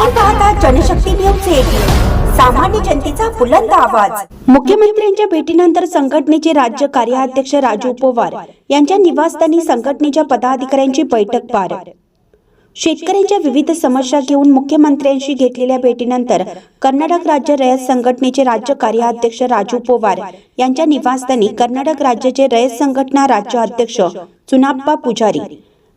आपण पाहता जनशक्ती न्यूज सामान्य जनतेचा बुलंद आवाज. मुख्यमंत्र्यांच्या भेटीनंतर संघटनेचे राज्य कार्याध्यक्ष राजू पवार यांच्या निवासस्थानी संघटनेच्या पदाधिकाऱ्यांची बैठक पार. शेतकऱ्यांच्या विविध समस्या घेऊन मुख्यमंत्र्यांशी घेतलेल्या भेटीनंतर कर्नाटक राज्य रयत संघटनेचे राज्य कार्याध्यक्ष राजू पवार यांच्या निवासस्थानी कर्नाटक राज्याचे रयत संघटना राज्य अध्यक्ष चुनाप्पा पुजारी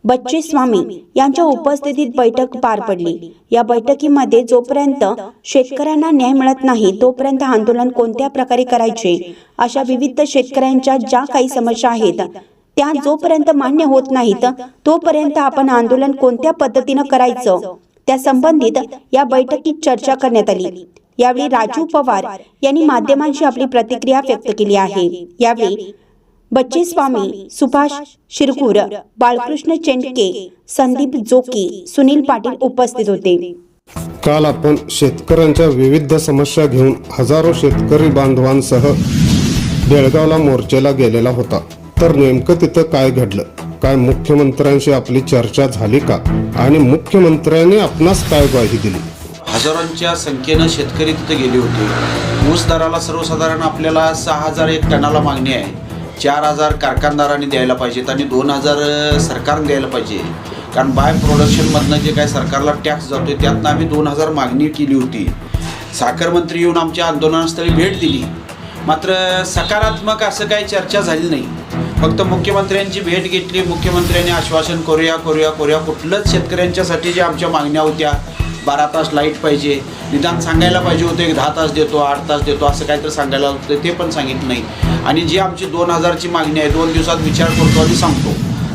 बच्चे स्वामी यांच्या उपस्थितीत बैठक पार पडली. या बैठकीमध्ये जोपर्यंत शेतकऱ्यांना न्याय मिळत नाही तोपर्यंत आंदोलन कोणत्या प्रकारे करायचे? अशा विविध शेतकऱ्यांच्या ज्या काही समस्या आहेत त्या जोपर्यंत मान्य होत नाहीत तोपर्यंत आपण आंदोलन कोणत्या पद्धतीनं करायचं? त्या संबंधित या बैठकीत चर्चा करण्यात आली. यावेळी राजू पवार यांनी माध्यमांशी आपली प्रतिक्रिया व्यक्त केली आहे. यावेळी बच्चे स्वामी सुभाष शिरकूर बाळकृष्ण चेंडके संदीप जोकी सुनील पाटील उपस्थित होते. काल आपण शेतकऱ्यांच्या विविध समस्या घेऊन हजारो शेतकरी बांधवांसह बेळगावला मोर्चेला गेलेला होता. तर नेमकं तिथं काय घडलं? काय मुख्यमंत्र्यांशी आपली चर्चा झाली का? आणि मुख्यमंत्र्यांनी आपणास काय ग्वाही दिली? हजारांच्या संख्येनं शेतकरी तिथे गेले होते. ऊस दराला सर्वसाधारण आपल्याला सहा हजार एक टनाला मागणी आहे. चार हजार कारखानदारांनी द्यायला पाहिजेत आणि दोन हजार सरकारने द्यायला पाहिजे. कारण बाय प्रोडक्शनमधनं जे काय सरकारला टॅक्स जातो आहे त्यातनं आम्ही दोन हजार मागणी केली होती. साखर मंत्री येऊन आमच्या आंदोलनस्थळी भेट दिली. मात्र सकारात्मक असं काही चर्चा झाली नाही. फक्त मुख्यमंत्र्यांची भेट घेतली. मुख्यमंत्र्यांनी आश्वासन करूया करूया करूया कुठलंच शेतकऱ्यांच्यासाठी ज्या आमच्या मागण्या होत्या बारा तास लाइट पाहिजे. निदान सांगायला पाहिजे होते एक दहा तास देतो आठ तास देतो असं काहीतरी सांगायला होतं ते पण सांगितलं नाही. आणि जी आमची दोन हजारची मागणी आहे दोन दिवसात विचार करतो आणि सांगतो.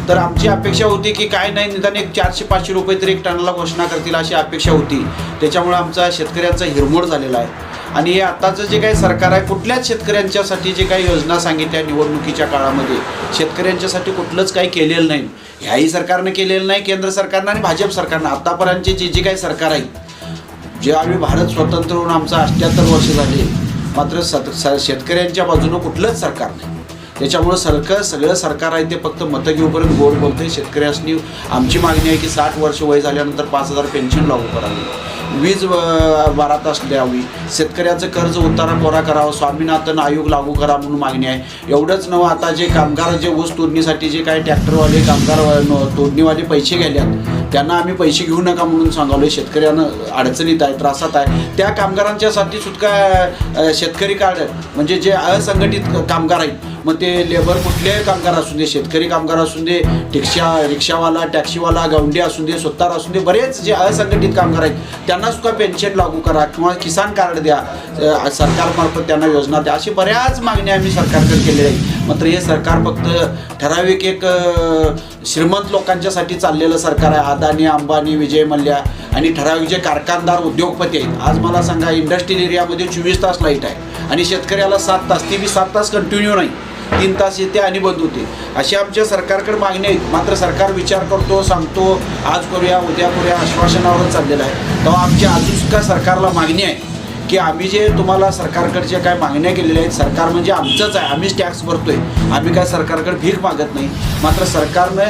तर आमची अपेक्षा होती की काय नाही निदान एक चारशे पाचशे रुपये तरी एक टनाला घोषणा करतील अशी अपेक्षा होती. त्याच्यामुळे आमचा शेतकऱ्यांचा हिरमोड झालेला आहे. आणि हे आत्ताचं जे काही सरकार आहे कुठल्याच शेतकऱ्यांच्यासाठी जे काही योजना सांगितल्या निवडणुकीच्या काळामध्ये शेतकऱ्यांच्यासाठी कुठलंच काही केलेलं नाही. ह्याही सरकारनं केलेलं नाही केंद्र सरकारनं आणि भाजप सरकारनं. आत्तापर्यंतचे जे जे काही सरकार आहेत जे आम्ही भारत स्वतंत्र होऊन आमचा अठ्ठ्याहत्तर वर्ष झाले मात्र सत स शेतकऱ्यांच्या बाजूनं कुठलंच सरकार नाही. त्याच्यामुळं सरकार सगळं सरकार आहे ते फक्त मतं घेऊपर्यंत गोड बोलते शेतकऱ्यांनी आमची मागणी आहे की साठ वर्ष वय झाल्यानंतर पाच हजार पेन्शन लागू करावी. वीज अ, बारा तास द्यावी. शेतकऱ्याचं कर्ज उतारा कोरा करावं स्वामीनाथन आयोग लागू करा म्हणून मागणी आहे. एवढंच नवं आता जे कामगार जे ऊस तोडणीसाठी जे काही ट्रॅक्टरवाले कामगार तोडणीवाले पैसे गेल्यात त्यांना आम्ही पैसे घेऊ नका म्हणून सांगावले शेतकऱ्यांना अडचणीत आहे त्रासात आहे. त्या कामगारांच्यासाठी सुद्धा शेतकरी कार्ड म्हणजे जे असंघटित कामगार आहेत मग ते लेबर कुठलेही कामगार असू दे शेतकरी कामगार असू दे रिक्षा रिक्षावाला टॅक्सीवाला गवंडी असू दे सुतार असू दे बरेच जे असंघटित कामगार आहेत त्यांना सुद्धा पेन्शन लागू करा किंवा किसान कार्ड द्या. सरकारमार्फत त्यांना योजना द्या. अशी बऱ्याच मागण्या आम्ही सरकारकडे केलेल्या आहेत. मात्र हे सरकार फक्त ठराविक एक श्रीमंत लोकांच्यासाठी चाललेलं सरकार आहे. अदानी अंबानी विजय मल्ल्या आणि ठराविक जे कारखानदार उद्योगपती आहेत. आज मला सांगा इंडस्ट्रियल एरियामध्ये चोवीस तास लाइट आहे. आणि शेतकऱ्याला सात तास ती बी सात तास कंटिन्यू नाही. तीन तास येते आणि बंद होते. अशी आमच्या सरकारकडे मागणी आहेत मात्र सरकार विचार करतो सांगतो आज करूया उद्या करूया आश्वासनावरच चाललेलं आहे. तेव्हा आमच्या अजूनसुद्धा सरकारला मागणी आहे की आम्ही जे तुम्हाला सरकारकडच्या काय मागण्या केलेल्या आहेत सरकार म्हणजे आमचंच आहे. आम्हीच टॅक्स भरतोय. आम्ही काय सरकारकडे भीक मागत नाही. मात्र सरकारनं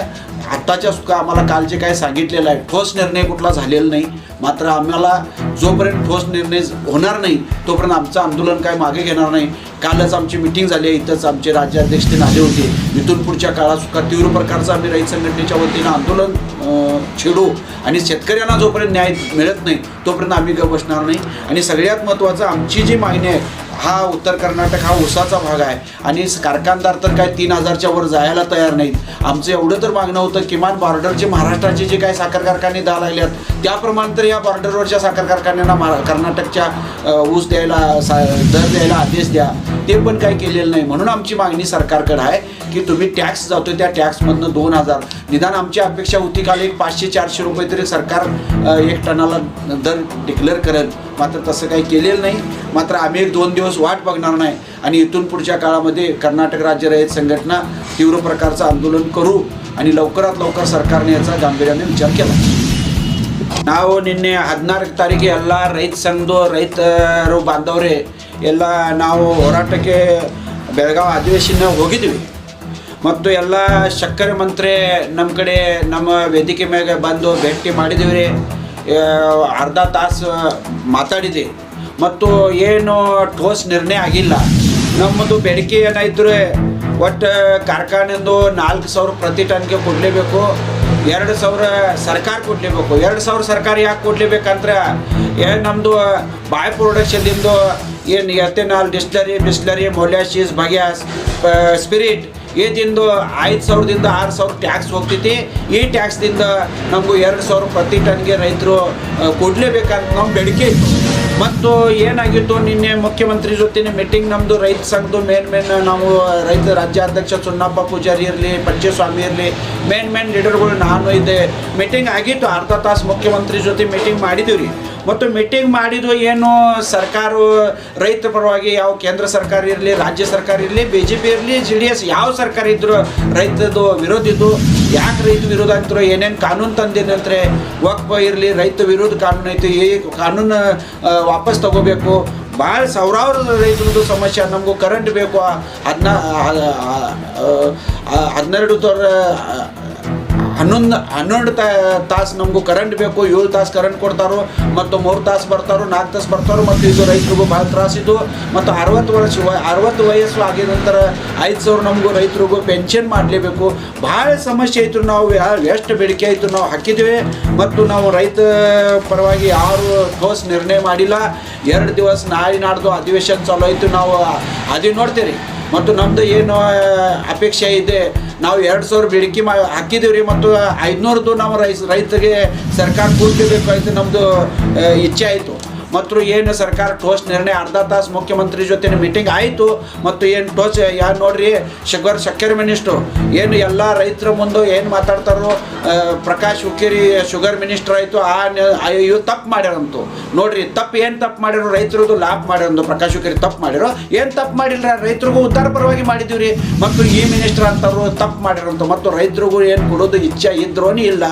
आत्ताच्या सुद्धा आम्हाला काल जे काय सांगितलेलं आहे. ठोस निर्णय कुठला झालेला नाही. मात्र आम्हाला जोपर्यंत ठोस निर्णय होणार नाही तोपर्यंत आमचं आंदोलन काय मागे घेणार नाही. कालच आमची मिटिंग झाली आहे. इथंच आमचे राज्याध्यक्ष ते आले होते. इथून पुढच्या काळात सुद्धा तीव्र प्रकारचं आम्ही रहित संघटनेच्या वतीनं आंदोलन छेडू. आणि शेतकऱ्यांना जोपर्यंत न्याय मिळत नाही तोपर्यंत आम्ही बसणार नाही. आणि सगळ्यात महत्त्वाचं आमची जी मागणी आहे हा उत्तर कर्नाटक हा ऊसाचा भाग आहे. आणि कारखानदार तर काय तीन हजारच्या वर जायला तयार नाहीत. आमचं एवढं तर मागणं होतं किमान बॉर्डरचे महाराष्ट्राचे जे काही साखर कारखाने द्यायला लागल्यात त्याप्रमाणे तर या बॉर्डरवरच्या साखर कारखान्यांना महा कर्नाटकच्या ऊस द्यायला सा दर द्यायला आदेश द्या. ते पण काही केलेलं नाही म्हणून आमची मागणी सरकारकडे आहे की तुम्ही टॅक्स जातो त्या टॅक्समधनं दोन हजार निदान आमची अपेक्षा होती काल एक पाचशे चारशे रुपये तरी सरकार अ, एक टनाला दर डिक्लेअर करेल मात्र तसं काही केलेलं नाही मात्र आम्ही एक दोन दिवस वाट बघणार नाही आणि इथून पुढच्या काळामध्ये कर्नाटक राज्य रहित संघटना तीव्र प्रकारचं आंदोलन करू आणि लवकरात लवकर सरकारने याचा गांभीर्याने विचार केला ನಾವು ನಿನ್ನೆ ಹದಿನಾಲ್ಕು ತಾರೀಕು ಎಲ್ಲ ರೈತ ಸಂಘದ ರೈತರು ಬಾಂಧವರೇ ಎಲ್ಲ ನಾವು ಹೋರಾಟಕ್ಕೆ ಬೆಳಗಾವಿ ಅಧಿವೇಶನ ಹೋಗಿದ್ವಿ. ಮತ್ತು ಎಲ್ಲ ಸಕ್ಕರೆ ಮಂತ್ರಿ ನಮ್ಮ ಕಡೆ ನಮ್ಮ ವೇದಿಕೆ ಮೇಲೆ ಬಂದು ಭೇಟಿ ಮಾಡಿದ್ದೀವಿ ರೀ ಅರ್ಧ ತಾಸು ಮಾತಾಡಿದ್ವಿ. ಮತ್ತು ಏನು ಠೋಸ್ ನಿರ್ಣಯ ಆಗಿಲ್ಲ. ನಮ್ಮದು ಬೇಡಿಕೆ ಏನಾಯ್ತು ಒಟ್ಟು ಕಾರ್ಖಾನೆಂದು ನಾಲ್ಕು ಸಾವಿರ ಪ್ರತಿ ಟನ್ಗೆ ಕೊಡಲೇಬೇಕು. ಎರಡು ಸಾವಿರ ಸರ್ಕಾರ ಕೊಡಲೇಬೇಕು. ಎರಡು ಸಾವಿರ ಸರ್ಕಾರ ಯಾಕೆ ಕೊಡಲೇಬೇಕಂದ್ರೆ ಏನು ನಮ್ಮದು ಬಾಯ್ ಪ್ರೊಡಕ್ಷನ್ದಿಂದ ಏನು ethanol, distillery, Bisleri molasses bagasse spirit ಏತಿಂದು ಐದು ಸಾವಿರದಿಂದ ಆರು ಸಾವಿರ ಟ್ಯಾಕ್ಸ್ ಹೋಗ್ತೈತಿ. ಈ ಟ್ಯಾಕ್ಸ್ದಿಂದ ನಮಗೂ ಎರಡು ಸಾವಿರ ಪ್ರತಿ ಟನ್ಗೆ ರೈತರು ಕೊಡಲೇಬೇಕಂತ ನಮ್ಮ ಬೇಡಿಕೆ ಇತ್ತು ಮತ್ತು ಏನಾಗಿತ್ತು, ನಿನ್ನೆ ಮುಖ್ಯಮಂತ್ರಿ ಜೊತೆ ಮೀಟಿಂಗ್ ನಮ್ಮದು ರೈತ ಸಂಘದ್ದು ಮೇನ್ ಮೇನ್ ನಾವು, ರೈತ ರಾಜ್ಯಾಧ್ಯಕ್ಷ ಸುಣ್ಣಪ್ಪ ಪೂಜಾರಿ ಇರಲಿ, ಪಂಚಸ್ವಾಮಿ ಇರಲಿ, ಮೇನ್ ಮೇನ್ ಲೀಡರ್ಗಳು ನಾನು ಇದ್ದೆ. ಮೀಟಿಂಗ್ ಆಗಿತ್ತು, ಅರ್ಧ ತಾಸು ಮುಖ್ಯಮಂತ್ರಿ ಜೊತೆ ಮೀಟಿಂಗ್ ಮಾಡಿದ್ದೀವಿ ರೀ ಮತ್ತು ಮೀಟಿಂಗ್ ಮಾಡಿದ್ದು ಏನು ಸರ್ಕಾರ ರೈತ ಪರವಾಗಿ ಯಾವ ಕೇಂದ್ರ ಸರ್ಕಾರ ಇರಲಿ, ರಾಜ್ಯ ಸರ್ಕಾರ ಇರಲಿ ಬಿ ಜೆ ಪಿ ಇರಲಿ ಜೆ ಡಿ ಎಸ್ ಯಾವ ಸರ್ಕಾರ ಇದ್ರು ರೈತದ್ದು ವಿರೋಧ ಇದ್ದು, ಯಾಕೆ ರೈತ ವಿರೋಧ ಆಗ್ತಾರೋ, ಏನೇನು ಕಾನೂನು ತಂದಿನಂದ್ರೆ ವಕ್ಫ ಇರಲಿ, ರೈತ ವಿರೋಧ ಕಾನೂನು ಐತಿ, ಈ ಕಾನೂನು ವಾಪಸ್ ತಗೋಬೇಕು. ಭಾಳ ಸಾವಿರಾರು ರೈತರದ್ದು ಸಮಸ್ಯೆ, ನಮಗೂ ಕರೆಂಟ್ ಬೇಕು ಹದಿನಾ ಹನ್ನೆರಡು ತೋರ ಹನ್ನೊಂದು ಹನ್ನೊಂದು ತಾಸು ನಮಗೂ ಕರೆಂಟ್ ಬೇಕು, ಏಳು ತಾಸು ಕರೆಂಟ್ ಕೊಡ್ತಾರೋ, ಮತ್ತು ಮೂರು ತಾಸು ಬರ್ತಾರೋ, ನಾಲ್ಕು ತಾಸು ಬರ್ತಾರೋ, ಮತ್ತು ಇದು ರೈತರಿಗೂ ಭಾಳ ತ್ರಾಸಿದ್ದು ಮತ್ತು ಅರವತ್ತು ವರ್ಷ ಅರವತ್ತು ವಯಸ್ಸು ಆಗಿದ ನಂತರ ಐದು ಸಾವಿರ ನಮಗೂ ರೈತರಿಗೂ ಪೆನ್ಷನ್ ಮಾಡಲೇಬೇಕು. ಭಾಳ ಸಮಸ್ಯೆ ಆಯಿತು ನಾವು ಎಷ್ಟು ಬೇಡಿಕೆ ಆಯಿತು ನಾವು ಹಾಕಿದ್ದೇವೆ ಮತ್ತು ನಾವು ರೈತ ಪರವಾಗಿ ಯಾರು ಠೋಸ್ ನಿರ್ಣಯ ಮಾಡಿಲ್ಲ. ಎರಡು ದಿವಸ ನಾಳೆ ನಾಡ್ದು ಅಧಿವೇಶನ ಚಾಲೂ ಆಯಿತು. ನಾವು, ಅದೇ ನೋಡ್ತೀರಿ. ಮತ್ತು ನಮ್ದು ಏನು ಅಪೇಕ್ಷೆ ಇದೆ, ನಾವು ಎರಡು ಸಾವಿರ ಬೇಡಿಕೆ ಮಾ ಹಾಕಿದ್ದೀವಿ ಮತ್ತು ಐದುನೂರದ್ದು ನಾವು ರೈಸ್, ರೈತರಿಗೆ ಸರ್ಕಾರ ಕೊಡಲೇಬೇಕು ಅಂತ ನಮ್ಮದು ಇಚ್ಛೆ ಆಯಿತು. ಮತ್ತು ಏನು ಸರ್ಕಾರ ಟೋಸ್ ನಿರ್ಣಯ ಅರ್ಧ ತಾಸು ಮುಖ್ಯಮಂತ್ರಿ ಜೊತೆ ಮೀಟಿಂಗ್ ಆಯಿತು ಮತ್ತು ಏನು ಟೋಸ್ ಯಾರು ನೋಡ್ರಿ, ಶುಗರ್ ಸಕ್ಕರೆ ಮಿನಿಸ್ಟ್ರು ಏನು ಎಲ್ಲ ರೈತರ ಮುಂದೆ ಏನು ಮಾತಾಡ್ತಾರೋ ಪ್ರಕಾಶ್ ಹುಕ್ಕೇರಿ ಶುಗರ್ ಮಿನಿಸ್ಟರ್ ಆಯಿತು, ಆ ಇವು ತಪ್ಪು ಮಾಡ್ಯಾರಂತು. ನೋಡ್ರಿ, ತಪ್ಪು ಏನು ತಪ್ಪು ಮಾಡಿರೋ ರೈತರದು ಲಾಭ ಮಾಡ್ಯಾರಂತು ಪ್ರಕಾಶ್ ಹುಕ್ಕೇರಿ ತಪ್ಪು ಮಾಡಿರೋ, ಏನು ತಪ್ಪು ಮಾಡಿಲ್ಲ ರೈತರಿಗೂ ಉತ್ತರ ಪರವಾಗಿ ಮಾಡಿದ್ದೀವಿ ರೀ ಮತ್ತು ಈ ಮಿನಿಸ್ಟರ್ ಅಂತವ್ರು ತಪ್ಪು ಮಾಡಿರೋಂಥ ಮತ್ತು ರೈತರಿಗೂ ಏನು ಕೊಡೋದು ಇಚ್ಛೆ ಇದ್ರೂ ಇಲ್ಲ.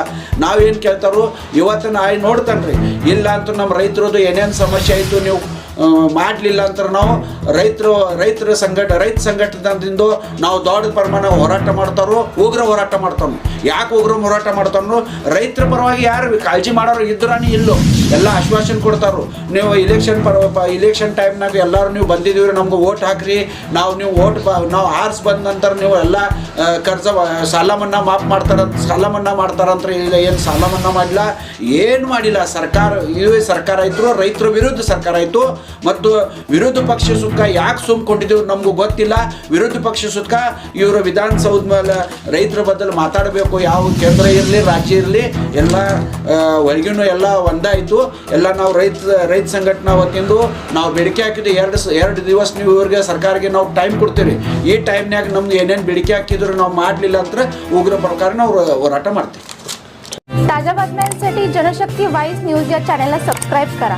ನಾವೇನು ಕೇಳ್ತಾರೋ ಇವತ್ತು ನಾ ನೋಡ್ತಾನೆ ರೀ ಇಲ್ಲ ಅಂತೂ ನಮ್ಮ ರೈತರದು ಏನೇನು Mwanza mashaitoni huko ಮಾಡಲಿಲ್ಲ ಅಂತ ನಾವು, ರೈತರು, ರೈತರ ಸಂಘಟ, ರೈತ ಸಂಘಟನದಿಂದ ನಾವು ದೊಡ್ಡ ಪ್ರಮಾಣ ಹೋರಾಟ ಮಾಡ್ತಾರೋ, ಉಗ್ರ ಹೋರಾಟ ಮಾಡ್ತಾನು ಯಾಕೆ ಉಗ್ರ ಹೋರಾಟ ಮಾಡ್ತಾನು ರೈತರ ಪರವಾಗಿ ಯಾರು ಕಾಳಜಿ ಮಾಡೋರು ಇದ್ರಾನೇ ಇಲ್ಲೋ. ಎಲ್ಲ ಆಶ್ವಾಸನೆ ಕೊಡ್ತಾರೋ. ನೀವು ಇಲೆಕ್ಷನ್ ಪರ ಇಲೆಕ್ಷನ್ ಟೈಮ್ನಾಗ ಎಲ್ಲರೂ ನೀವು ಬಂದಿದ್ದೀವಿ ನಮ್ಗೆ ಓಟ್ ಹಾಕ್ರಿ. ನಾವು ನೀವು ಓಟ್ ಬ, ನಾವು ಆರ್ಸ್ ಬಂದ ನಂತರ ನೀವು ಎಲ್ಲ ಕರ್ಜ ಸಾಲ ಮನ್ನಾ ಮಾಫ್ ಮಾಡ್ತಾರಂತ ಸಾಲ ಮನ್ನಾ ಮಾಡ್ತಾರಂತ ಇಲ್ಲ, ಏನು ಸಾಲ ಮನ್ನಾ ಮಾಡಿಲ್ಲ ಏನು ಮಾಡಿಲ್ಲ, ಸರ್ಕಾರ ಇದೇ ಸರ್ಕಾರ ಇದ್ರು, ರೈತರ ವಿರುದ್ಧ ಸರ್ಕಾರ ಆಯಿತು ಮತ್ತು ವಿರೋಧ ಪಕ್ಷ ಸುಖ ಯಾಕೆ ಸುಮ್ಕೊಂಡಿದ್ದೀವಿ ನಮಗೂ ಗೊತ್ತಿಲ್ಲ ವಿರೋಧ ಪಕ್ಷ ಸುಖ ಇವರು ವಿಧಾನಸೌಧ ಮೇಲೆ ರೈತರ ಬದಲು ಮಾತಾಡಬೇಕು ಯಾವ ಕೇಂದ್ರ ಇರಲಿ ರಾಜ್ಯ ಇರಲಿ ಎಲ್ಲ ಒಳಗಿನೂ ಎಲ್ಲ ಒಂದಾಯಿತು ಎಲ್ಲ ನಾವು ರೈತ ರೈತ ಸಂಘಟನಾ ವತಿಯಿಂದ ನಾವು ಬೇಡಿಕೆ ಹಾಕಿದ್ವಿ ಎರಡು ಸ ಎರಡು ದಿವಸ ನೀವು ಇವ್ರಿಗೆ ಸರ್ಕಾರಕ್ಕೆ ನಾವು ಟೈಮ್ ಕೊಡ್ತೀವಿ ಈ ಟೈಮ್ನಾಗ ನಮ್ಗೆ ಏನೇನು ಬೇಡಿಕೆ ಹಾಕಿದ್ರು ನಾವು ಮಾಡಲಿಲ್ಲ ಅಂದ್ರೆ ಉಗ್ರ ಪ್ರಕಾರ ನಾವು ಹೋರಾಟ ಮಾಡ್ತೀವಿ ताज्या बातम्यांसाठी जनशक्ती वाईस न्यूज या चॅनलला सबस्क्राईब करा